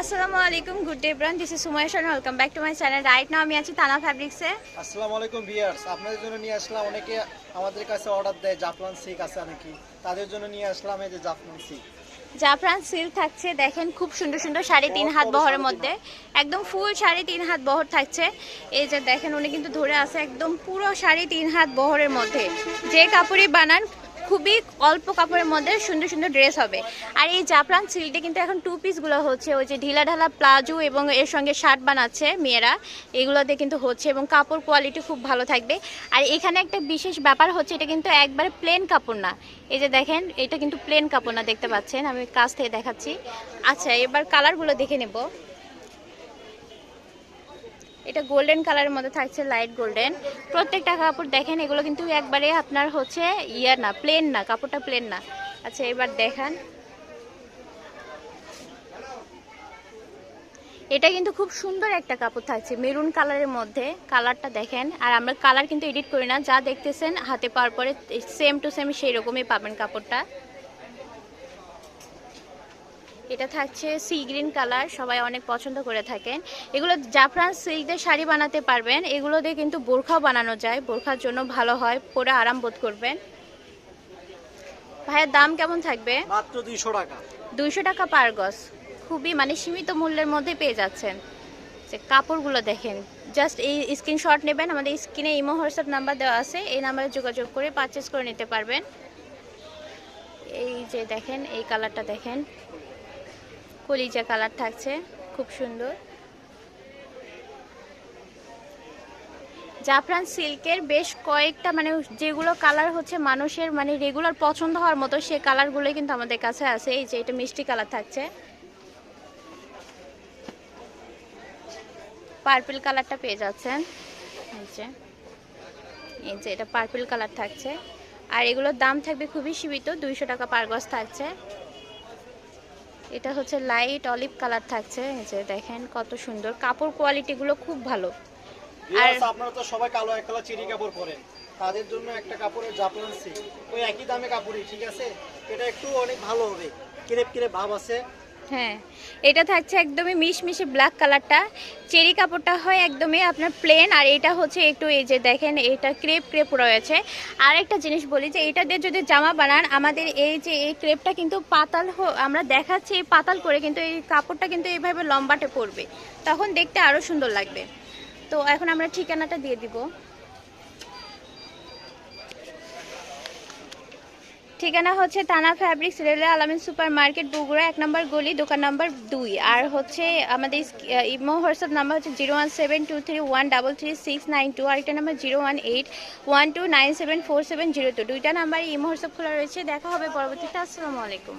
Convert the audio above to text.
আসসালামু আলাইকুম good day bran this is Sumoy Shan welcome back to my channel right now আমি আছি তানা ফ্যাব্রিক্সে আসসালামু আলাইকুম ভিউয়ার্স আপনাদের জন্য নিয়ে আসলাম অনেকে আমাদের কাছে অর্ডার দেয় জাফরান সিক আছে নাকি? তাদের জন্য নিয়ে আসলাম এই যে জাফরান সিক জাফরান সিল্ক থাকছে দেখেন খুব সুন্দর সুন্দর সাড়ে তিন হাত বহরের মধ্যে। একদম ফুল সাড়ে তিন হাত বহর থাকছে। এই যে দেখেন উনি কিন্তু ধরে আছে একদম পুরো সাড়ে তিন হাত বহরের মধ্যে। যে কাপড়ই বানান খুবই অল্প কাপড়ের মধ্যে সুন্দর সুন্দর ড্রেস হবে। আর এই জাফরান সিল্কটা কিন্তু এখন টু পিসগুলো হচ্ছে, ওই যে ঢিলা ঢালা প্লাজো এবং এর সঙ্গে শার্ট বানাচ্ছে মেয়েরা, এগুলোতে কিন্তু হচ্ছে এবং কাপড় কোয়ালিটি খুব ভালো থাকবে। আর এখানে একটা বিশেষ ব্যাপার হচ্ছে, এটা কিন্তু একবারে প্লেন কাপড় না। এই যে দেখেন, এটা কিন্তু প্লেন কাপড় না, দেখতে পাচ্ছেন? আমি কাছ থেকে দেখাচ্ছি। আচ্ছা এবার কালারগুলো দেখে নেব। এটা গোল্ডেন কালারের মধ্যে থাকছে লাইট গোল্ডেন প্রত্যেকটা কাপড় দেখেন, এগুলো কিন্তু একবারে আপনার হচ্ছে ইয়া না প্লেন না, কাপড়টা প্লেন না। আচ্ছা এবার দেখান। এটা কিন্তু খুব সুন্দর একটা কাপড় থাকছে মেরুন কালারের মধ্যে। কালারটা দেখেন, আর আমরা কালার কিন্তু এডিট করি না, যা দেখতেছেন, হাতে পাওয়ার পরে সেম টু সেম সেই রকমই পাবেন কাপড়টা। এটা থাকছে সি গ্রিন কালার সবাই অনেক পছন্দ করে থাকেন। এগুলো জাফরান সিল্কদের শাড়ি বানাতে পারবেন এগুলো দিয়ে কিন্তু বোরখাও বানানো যায় বোরখার জন্য ভালো হয় পরে আরাম বোধ করবেন। ভাইয়ের দাম কেমন থাকবে? মাত্র দুইশো টাকা। দুইশো টাকা পার গজ। খুবই মানে সীমিত মূল্যের মধ্যে পেয়ে যাচ্ছেন। যে কাপড়গুলো দেখেন জাস্ট এই স্ক্রিনশট নেবেন আমাদের স্ক্রিনে ইমো হোয়াটসঅ্যাপ নাম্বার দেওয়া আছে এই নাম্বারে যোগাযোগ করে পারচেস করে নিতে পারবেন। এই যে দেখেন এই কালারটা দেখেন। কলিজা কালার থাকছে, খুব সুন্দর। জাফরান সিল্কের বেশ কয়েকটা মানে যেগুলো কালার হচ্ছে মানুষের মানে রেগুলার পছন্দ হওয়ার মতো, সে কালারগুলোই কিন্তু আমাদের কাছে আছে। এই যে, এটা মিষ্টি কালার থাকছে। পার্পল কালারটা পেয়ে যাচ্ছেন। এই যে, এটা পার্পল কালার থাকছে। আর এগুলোর দাম থাকবে খুবই সীমিত, দুইশো টাকা পার গজ থাকছে। এটা হচ্ছে লাইট অলিভ কালার থাকছে। এই যে দেখেন কত সুন্দর। কাপড় কোয়ালিটি গুলো খুব ভালো। আর আপনারা তো সবাই কালো এক কালার চিড়ি কাপড় পরেন। তাদের জন্য একটা কাপড়ের জাফরান ওই একই দামে কাপড়ই ঠিক আছে? এটা একটু অনেক ভালো হবে। ক্রেপ ক্রেপ ভাব আছে। হ্যাঁ এটা থাকছে একদমই মিশমিশে ব্ল্যাক কালারটা চেরি কাপড়টা হয় একদমই আপনার প্লেন আর এটা হচ্ছে একটু এই যে দেখেন, এটা ক্রেপ ক্রেপ রয়েছে। আর একটা জিনিস বলি যে, এটা দিয়ে যদি জামা বানান, আমাদের এই যে এই ক্রেপটা কিন্তু পাতাল আমরা দেখাচ্ছি এই পাতাল করে, কিন্তু এই কাপড়টা কিন্তু এইভাবে লম্বাটে পড়বে তখন দেখতে আরও সুন্দর লাগবে। তো এখন আমরা ঠিকানাটা দিয়ে দিব। ঠিকানা হচ্ছে তানা ফ্যাব্রিক্স রেলে আলামিন সুপার মার্কেট বগুড়া, এক নম্বর গলি, দোকান নম্বর দুই। আর হচ্ছে আমাদের ইমো হোয়াটসঅ্যাপ নাম্বার হচ্ছে zero one seven two three one double three six nine two, আরেকটা number zero one eight one two nine seven four seven zero two দুইটা নাম্বারে ইমো হোয়াটসঅ্যাপ খোলা রয়েছে। দেখা হবে পরবর্তীতে। আসসালামু আলাইকুম।